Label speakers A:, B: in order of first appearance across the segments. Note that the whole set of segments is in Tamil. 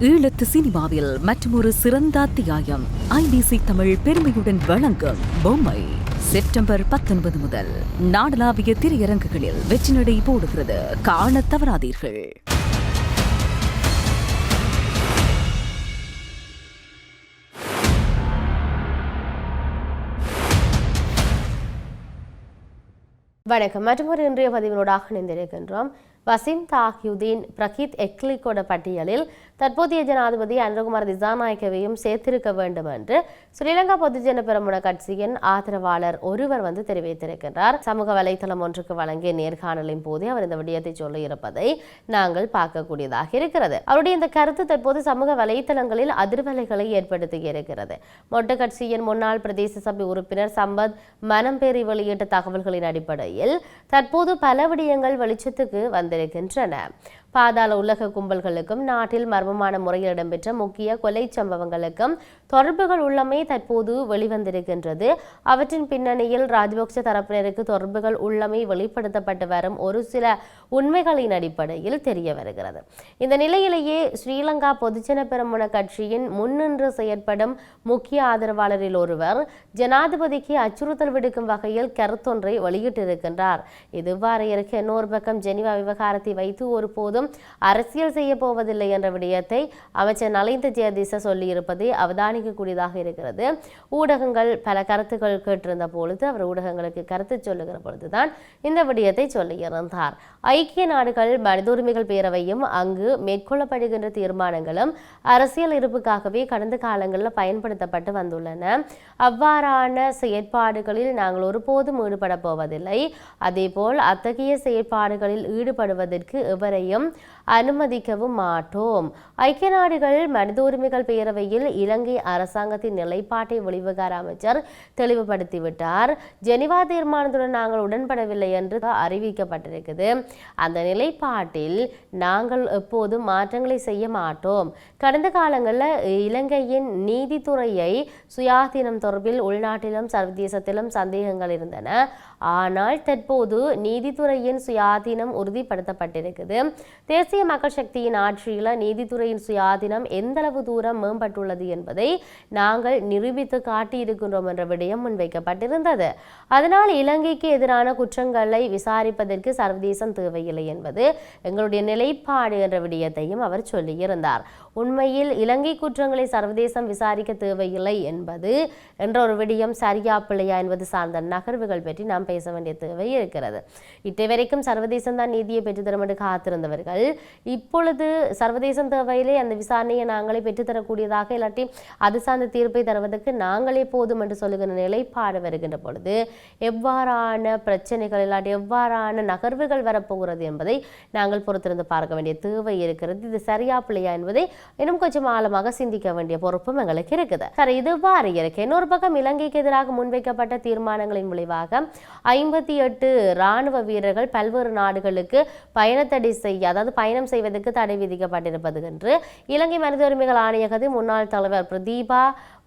A: ஈழத்து சினிமாவில் மற்றொரு சிறந்த அத்தியாயம். ஐபிசி தமிழ் பெருமையுடன் வழங்கும் பொம்மை. செப்டம்பர் பத்தொன்பது முதல் நாடளாவிய திரையரங்குகளில் வெற்றி நடை போடுகிறது. காண தவறாதீர்கள்.
B: வணக்கம். மற்றொரு இன்றைய பதிவினோடாக இணைந்திருக்கின்றோம். வசிம் தாகியுதீன் பிரகித் எக்லிகோட பட்டியலில் தற்போதைய ஜனாதிபதி அனுகுமார் திசாநாயக்கவையும் சேர்த்திருக்க வேண்டும் என்று ஸ்ரீலங்கா பொதுஜன பெரமுன கட்சியின் ஆதரவாளர் ஒருவர் வந்து தெரிவித்திருக்கின்றார். சமூக வலைதளம் ஒன்றுக்கு வழங்கிய நேர்காணலின் போதே அவர் இந்த விடயத்தை சொல்லியிருப்பதை நாங்கள் பார்க்கக்கூடியதாக இருக்கிறது. அவருடைய இந்த கருத்து தற்போது சமூக வலைதளங்களில் அதிர்வலைகளை ஏற்படுத்தி இருக்கிறது. மொட்டு கட்சியின் முன்னாள் பிரதேச சபை உறுப்பினர் சம்பத் மனம்பேறி வெளியிட்ட தகவல்களின் அடிப்படையில் தற்போது பல விடயங்கள் வெளிச்சத்துக்கு வந்திருக்கின்றன. பாதாள உலக கும்பல்களுக்கும் நாட்டில் மர்மமான முறையில் இடம்பெற்ற முக்கிய கொலை சம்பவங்களுக்கும் தொடர்புகள் உள்ளமை தற்போது வெளிவந்திருக்கின்றது. அவற்றின் பின்னணியில் ராஜபக்ச தரப்பினருக்கு தொடர்புகள் உள்ளமை வெளிப்படுத்தப்பட்டு வரும் ஒரு சில உண்மைகளின் அடிப்படையில் தெரிய வருகிறது. இந்த நிலையிலேயே ஸ்ரீலங்கா பொதுஜன பெருமன கட்சியின் முன்னின்று செயற்படும் முக்கிய ஆதரவாளரில் ஒருவர் ஜனாதிபதிக்கு அச்சுறுத்தல் விடுக்கும் வகையில் கருத்தொன்றை வெளியிட்டிருக்கின்றார். இதுவாறு இருக்க இன்னொரு பக்கம் ஜெனிவா விவகாரத்தை வைத்து ஒருபோதும் அரசியல் செய்ய போவதில்லை என்ற விடயத்தை அமைச்சர் நலிந்த ஜெயதிச சொல்லியிருப்பது அவதானிக்கக்கூடியதாக இருக்கிறது. ஊடகங்கள் பல கருத்துக்கள் கேட்டிருந்த பொழுது அவர் ஊடகங்களுக்கு கருத்து சொல்லுகிற பொழுதுதான் இந்த விடயத்தை சொல்லியிருந்தார். ஐக்கிய நாடுகள் மனித உரிமைகள் பேரவையும் அங்கு மேற்கொள்ளப்படுகின்ற தீர்மானங்களும் அரசியல் இருப்புக்காகவே கடந்த காலங்களில் பயன்படுத்தப்பட்டு வந்துள்ளன. அவ்வாறான செயற்பாடுகளில் நாங்கள் ஒருபோதும் ஈடுபட போவதில்லை. அதேபோல் அத்தகைய செயற்பாடுகளில் ஈடுபடுவதற்கு எவரையும் அனுமதிக்கவும் மாட்டோம். ஐக்கிய நாடுகள் மனித உரிமைகள் பேரவையில் இலங்கை அரசாங்கத்தின் நிலைப்பாட்டை வெளிவிகார அமைச்சர் தெளிவுபடுத்திவிட்டார். ஜெனிவா தீர்மானத்துடன் நாங்கள் உடன்படவில்லை என்று அறிவிக்கப்பட்டிருக்குது அந்த நிலைப்பாட்டில் நாங்கள் எப்போதும் மாற்றங்களை செய்ய மாட்டோம். கடந்த காலங்களில் இலங்கையின் நீதித்துறையை சுயாதீனம் தொடர்பில் உள்நாட்டிலும் சர்வதேசத்திலும் சந்தேகங்கள் இருந்தன. ஆனால் தற்போது நீதித்துறையின் சுயாதீனம் உறுதிப்படுத்தப்பட்டிருக்குது தேசிய மக்கள் சக்தியின் ஆட்சியில் நீதித்துறையின் சுயாதீனம் எந்தளவு தூரம் மேம்பட்டுள்ளது என்பதை நாங்கள் நிரூபித்து காட்டியிருக்கின்றோம் என்ற விடயம் முன்வைக்கப்பட்டிருந்தது. அதனால் இலங்கைக்கு எதிரான குற்றங்களை விசாரிப்பதற்கு சர்வதேசம் தேவையில்லை என்பது எங்களுடைய நிலைப்பாடு என்ற விடயத்தையும் அவர் சொல்லியிருந்தார். உண்மையில் இலங்கை குற்றங்களை சர்வதேசம் விசாரிக்க தேவையில்லை என்பது என்ற ஒரு விடயம் சரியா பிள்ளையா என்பது சார்ந்த நகர்வுகள் பற்றி நாம் பேச வேண்டிய தேவை இருக்கிறது. இட்டை வரைக்கும் சர்வதேசம் தான் நீதியை பெற்றுத்தரும் என்று காத்திருந்தவர்கள். இப்பொழுது சர்வதேசம் தேவையிலே அந்த விசாரணையை நாங்களே பெற்றுத்தரக்கூடியதாக இல்லாட்டி அது சார்ந்த தீர்ப்பை தருவதற்கு நாங்களே போதும் என்று சொல்லுகிற நிலைப்பாடு வருகின்ற பொழுது எவ்வாறான பிரச்சனைகள் இல்லாட்டி எவ்வாறான நகர்வுகள் வரப்போகிறது என்பதை நாங்கள் பொறுத்திருந்து பார்க்க வேண்டிய தேவை இருக்கிறது. இது சரியா பிள்ளையா என்பதை இன்னும் கொஞ்சம் ஆழமாக சிந்திக்க வேண்டிய பொறுப்பும் எங்களுக்கு இருக்குது. சரி இதுவாறு இருக்கு. இன்னொரு பக்கம் இலங்கைக்கு எதிராக முன்வைக்கப்பட்ட தீர்மானங்களின் விளைவாக ஐம்பத்தி எட்டு ராணுவ வீரர்கள் பல்வேறு நாடுகளுக்கு பயணத்தடை செய்ய அதாவது பயணம் செய்வதற்கு தடை விதிக்கப்பட்டிருப்பது என்று இலங்கை மனித உரிமைகள் ஆணையகத்தின் முன்னாள் தலைவர் பிரதீபா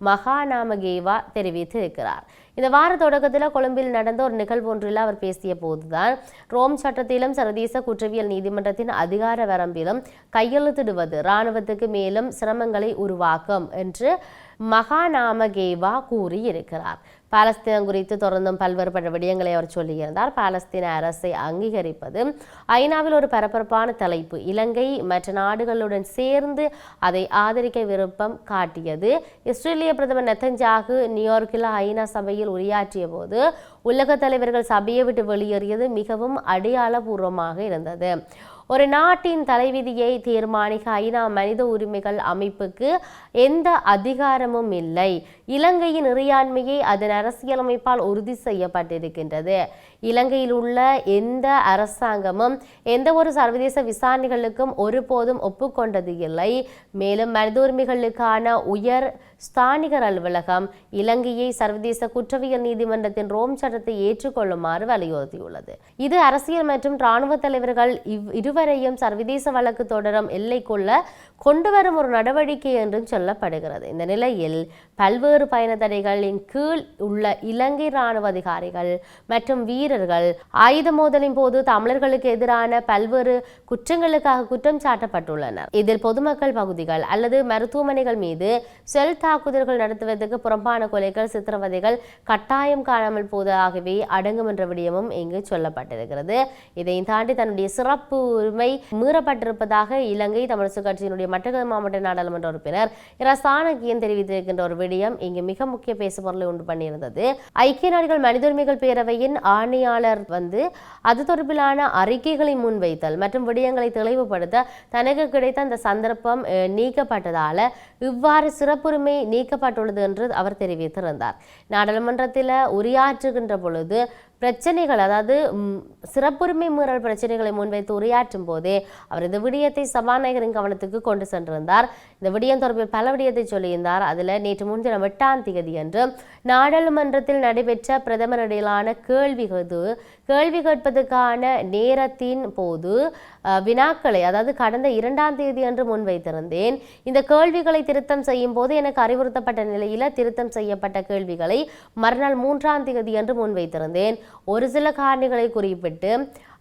B: மகாநாமகேவா தெரிவித்திருக்கிறார். இந்த வார தொடக்கத்தில் கொழும்பில் நடந்த ஒரு நிகழ்வு ஒன்றில் அவர் பேசிய போதுதான் ரோம் சட்டத்திலும் சர்வதேச குற்றவியல் நீதிமன்றத்தின் அதிகார வரம்பிலும் கையெழுத்திடுவது இராணுவத்துக்கு மேலும் சிரமங்களை உருவாக்கும் என்று மகாநாமகேவா கூறியிருக்கிறார். பாலஸ்தீனம் குறித்து தொடர்ந்தும் பல்வேறுபட்ட விடயங்களை அவர் சொல்லியிருந்தார். பாலஸ்தீன அரசை அங்கீகரிப்பது ஐநாவில் ஒரு பரபரப்பான தலைப்பு. இலங்கை மற்ற நாடுகளுடன் சேர்ந்து அதை ஆதரிக்க விருப்பம் காட்டியது. இஸ்ரேலிய பிரதமர் நெத்தஞ்சாகு நியூயார்க்கில் ஐநா சபையில் உரையாற்றிய போது உலக தலைவர்கள் சபையை விட்டு வெளியேறியது மிகவும் அடையாளபூர்வமாக இருந்தது. ஒரு நாட்டின் தலைவிதியை தீர்மானிக்க ஐநா மனித உரிமைகள் அமைப்புக்கு எந்த அதிகாரமும் இல்லை. இலங்கையின் இறையாண்மையை அதன் அரசியலமைப்பால் உறுதி செய்யப்பட்டிருக்கின்றது. இலங்கையில் உள்ள எந்த அரசாங்கமும் எந்த ஒரு சர்வதேச விசாரணைகளுக்கும் ஒருபோதும் ஒப்புக்கொண்டது இல்லை. மேலும் மனித உரிமைகளுக்கான உயர் ஸ்தானிகர் அலுவலகம் இலங்கையை சர்வதேச குற்றவியல் நீதிமன்றத்தின் ரோம் சட்டத்தை ஏற்றுக்கொள்ளுமாறு வலியுறுத்தியுள்ளது. இது அரசியல் மற்றும் இராணுவ தலைவர்கள் இவ் இருவரையும் சர்வதேச வழக்கு தொடரும் எல்லைக்குள்ள கொண்டு வரும் ஒரு நடவடிக்கை என்றும் சொல்லப்படுகிறது. இந்த நிலையில் பல்வேறு பயண தடைகளின் கீழ் உள்ள இலங்கை இராணுவ அதிகாரிகள் மற்றும் வீரர்கள் ஆயுத மோதலின் போது தமிழர்களுக்கு எதிரான பல்வேறு குற்றங்களுக்காக குற்றம் சாட்டப்பட்டுள்ளனர். இதில் பொதுமக்கள் பகுதிகள் அல்லது மருத்துவமனைகள் மீது செல் தாக்குதல்கள் நடத்துவதற்கு புறம்பான கொலைகள் சித்திரவதைகள் கட்டாயம் காணாமல் போவது உள்ளதாகவே அடங்கும் என்ற விடயமும் இங்கு சொல்லப்பட்டிருக்கிறது. இதையும் தாண்டி தன்னுடைய சிறப்பு உரிமை மீறப்பட்டிருப்பதாக இலங்கை தமிழரசு கட்சியினுடைய மட்டக்களப்பு மாவட்ட நாடாளுமன்ற உறுப்பினர் இரசானகியன் தெரிவித்திருக்கின்ற ஒரு விடயம் இங்கு மிக முக்கிய பேசுபொருளை உண்டு பண்ணியிருந்தது. ஐக்கிய நாடுகள் மனித உரிமைகள் பேரவையின் ஆணையாளர் வந்து அது தொடர்பிலான அறிக்கைகளை முன்வைத்தல் மற்றும் விடயங்களை தெளிவுபடுத்த தனக்கு கிடைத்த அந்த சந்தர்ப்பம் நீக்கப்பட்டதால இவ்வாறு சிறப்புரிமை நீக்கப்பட்டுள்ளது என்று அவர் தெரிவித்திருந்தார். நாடாளுமன்றத்தில் உரையாற்றுகின்ற பொழுது பிரச்சனைகள் அதாவது சிறப்புரிமை மீறல் பிரச்சனைகளை முன்வைத்து உரையாற்றும் போதே அவர் இந்த விடயத்தை சபாநாயகரின் கவனத்துக்கு கொண்டு சென்றிருந்தார். இந்த விடயம் தொடர்பில் பல விடயத்தை சொல்லியிருந்தார். அதில் நேற்று முன்தினம் எட்டாம் தேதி அன்று நாடாளுமன்றத்தில் நடைபெற்ற பிரதமரிடையிலான கேள்வி இது. கேள்வி கேட்பதற்கான நேரத்தின் போது வினாக்களை அதாவது கடந்த இரண்டாம் தேதி அன்று முன்வைத்திருந்தேன். இந்த கேள்விகளை திருத்தம் செய்யும் போது எனக்கு அறிவுறுத்தப்பட்ட நிலையில் திருத்தம் செய்யப்பட்ட கேள்விகளை மறுநாள் மூன்றாம் தேதி அன்று முன்வைத்திருந்தேன். ஒரு சில காரணிகளை குறிப்பிட்டு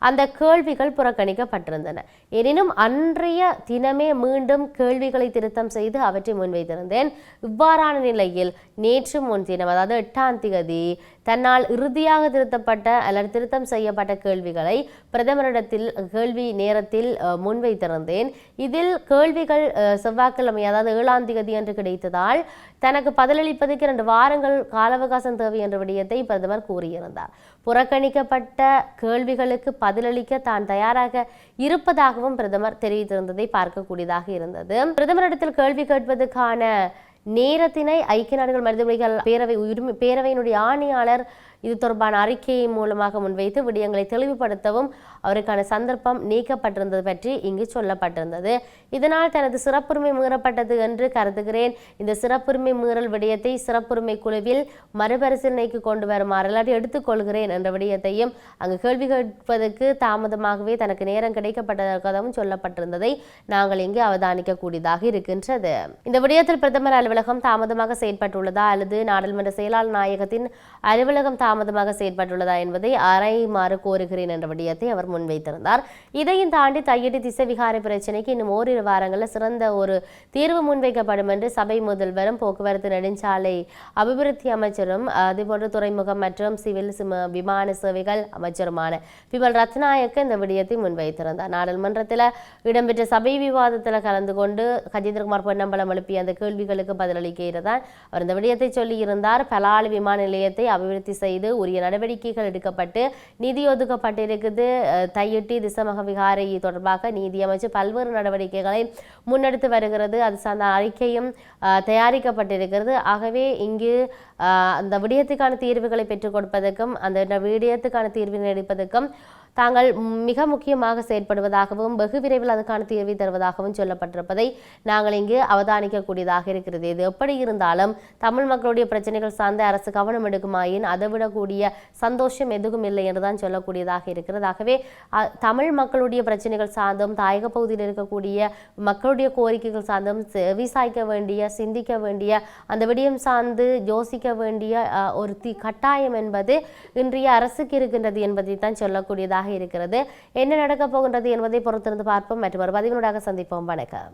B: அந்த கேள்விகள் புறக்கணிக்கப்பட்டிருந்தன. எனினும் அன்றைய தினமே மீண்டும் கேள்விகளை திருத்தம் செய்து அவற்றை முன்வைத்திருந்தேன். இவ்வாறான நிலையில் நேற்று முன்தினம் அதாவது எட்டாம் திகதி தன்னால் இறுதியாக திருத்தப்பட்ட அல்லது திருத்தம் செய்யப்பட்ட கேள்விகளை பிரதமரிடத்தில் கேள்வி நேரத்தில் முன்வைத்திருந்தேன். இதில் கேள்விகள் செவ்வாய்க்கிழமை அதாவது ஏழாம் திகதி என்று கிடைத்ததால் தனக்கு பதிலளிப்பதற்கு இரண்டு வாரங்கள் கால அவகாசம் தேவை என்ற விடயத்தை பிரதமர் கூறியிருந்தார். புறக்கணிக்கப்பட்ட கேள்விகளுக்கு பதிலளிக்க தான் தயாராக இருப்பதாகவும் பிரதமர் தெரிவித்திருந்ததை பார்க்கக்கூடியதாக இருந்தது. பிரதமரிடத்தில் கேள்வி கேட்பதற்கான நேரத்தினை ஐக்கிய நாடுகள் மனித உரிமைகள் பேரவை உரிமை பேரவையினுடைய ஆணையாளர் இது தொடர்பான அறிக்கையை மூலமாக முன்வைத்து விடயங்களை தெளிவுபடுத்தவும் அவருக்கான சந்தர்ப்பம் நீக்கப்பட்டிருந்தது பற்றி இங்கு சொல்லப்பட்டிருந்தது. இதனால் தனது சிறப்புரிமை மீறப்பட்டது என்று கருதுகிறேன். இந்த சிறப்புரிமை மீறல் விடயத்தை சிறப்புரிமை குழுவில் மறுபரிசீலனைக்கு கொண்டு வருமாறு எடுத்துக்கொள்கிறேன் என்ற விடயத்தையும் அங்கு கேள்வி கேட்பதற்கு தாமதமாகவே தனக்கு நேரம் கிடைக்கப்பட்டதாகவும் சொல்லப்பட்டிருந்ததை நாங்கள் இங்கு அவதானிக்க கூடியதாக இருக்கின்றது. இந்த விடயத்தில் பிரதமர் அலுவலகம் தாமதமாக செயல்பட்டுள்ளதா அல்லது நாடாளுமன்ற செயலாளர் நாயகத்தின் அலுவலகம் தாமதமாக செயற்பட்டுள்ளதா என்பதை ஆராயுமாறு கோருகிறேன் என்ற விடயத்தை அவர் முன்வைத்திருந்தார். இதையும் தாண்டி தையடி திசைவிகார பிரச்சினைக்கு இன்னும் ஓரிரு வாரங்களில் சிறந்த ஒரு தீர்வு முன்வைக்கப்படும் என்று சபை முதல்வரும் போக்குவரத்து நெடுஞ்சாலை அபிவிருத்தி அமைச்சரும் அதுபோன்று துறைமுகம் மற்றும் சிவில் விமான சேவைகள் அமைச்சருமான விமல் ரத்நாயக்க இந்த விடயத்தை முன்வைத்திருந்தார். நாடாளுமன்றத்தில் இடம்பெற்ற சபை விவாதத்தில் கலந்து கொண்டு கஜேந்திரகுமார் பொன்னம்பலம் எழுப்பிய அந்த கேள்விகளுக்கு பதிலளிக்கிறார் அவர் இந்த விடயத்தை சொல்லியிருந்தார். பலாலி விமான நிலையத்தை அபிவிருத்தி செய்து உரிய நடவடிக்கைகள் எடுக்கப்பட்டு நிதி ஒதுக்கப்பட்டிருக்குது தையொட்டி தையிட்டி திசமக விகாரை தொடர்பாக நீதியமைச்சு பல்வேறு நடவடிக்கைகளை முன்னெடுத்து வருகிறது. அது சார்ந்த அறிக்கையும் அஹ், தயாரிக்கப்பட்டிருக்கிறது. ஆகவே இங்கு அந்த விடயத்துக்கான தீர்வுகளை பெற்றுக் கொடுப்பதற்கும் அந்த விடயத்துக்கான தீர்வினை எடுப்பதற்கும் தாங்கள் மிக முக்கியமாக செயற்படுவதாகவும் வெகு விரைவில் அதுக்கான தீர்வை தருவதாகவும் சொல்லப்பட்டிருப்பதை நாங்கள் இங்கு அவதானிக்கக்கூடியதாக இருக்கிறது. இது எப்படி இருந்தாலும் தமிழ் மக்களுடைய பிரச்சனைகள் சார்ந்த அரசு கவனம் எடுக்குமாயின் அதை விடக்கூடிய சந்தோஷம் எதுவும் இல்லை என்றுதான் சொல்லக்கூடியதாக இருக்கிறது. ஆகவே தமிழ் மக்களுடைய பிரச்சனைகள் சார்ந்தும் தாயக பகுதியில் இருக்கக்கூடிய மக்களுடைய கோரிக்கைகள் சார்ந்தும் விசாய்க்க வேண்டிய சிந்திக்க வேண்டிய அந்த விடயம் சார்ந்து யோசிக்க வேண்டிய ஒரு தி கட்டாயம் என்பது இன்றைய அரசுக்கு இருக்கின்றது என்பதை தான் சொல்லக்கூடியதாக இருக்கிறது. என்ன நடக்கப் போகின்றது என்பதை பொறுத்திருந்து பார்ப்போம். மற்றும் ஒரு பதிவினூடாக சந்திப்போம். வணக்கம்.